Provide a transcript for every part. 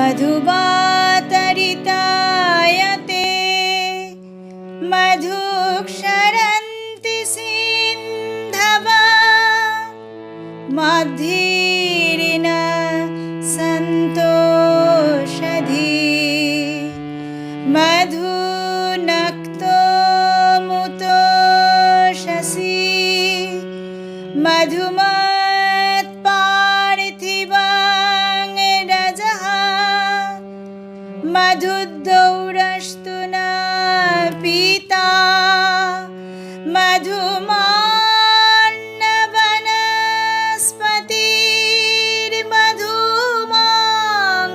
मधुवातरितायते मधुक्षरन्ति सिन्धवा मद्धीरिण सन्तोषधी मधुनक्तो मुतोषसि मधुमत्पार्थिवाङ् मधुदौरस्तु न पीता मधुमान्नवनस्पतिर्मधुमाङ्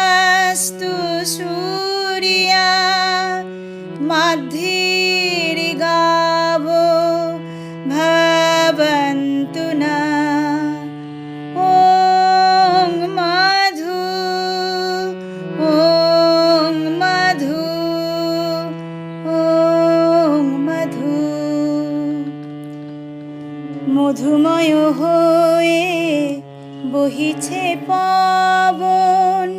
अस्तु सूर्या मध्यिर्गावो भवन्तु মধুময় হয়ে বহিছে পবন।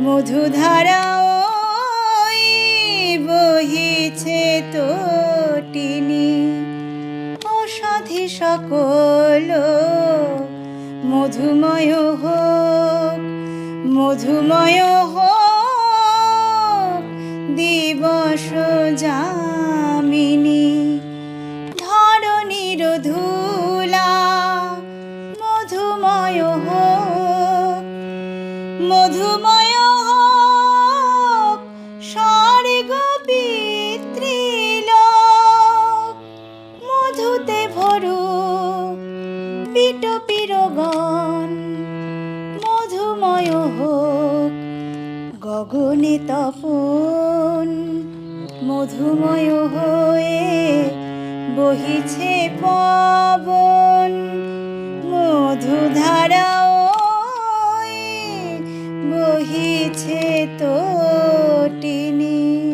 মধুধারা বহিছে তটিনী। অসাধি সকল মধুময় হোক মধুময় হোক, দিবস যামিনী মধুময় হোক স্বর্গ পিতৃলোক মধুতে ভরুক পিটপিরগণ মধুময় হোক, গগনে তপন, মধুময় হয়ে বহিছে পবন, মধুধারা ওই তো তটিনী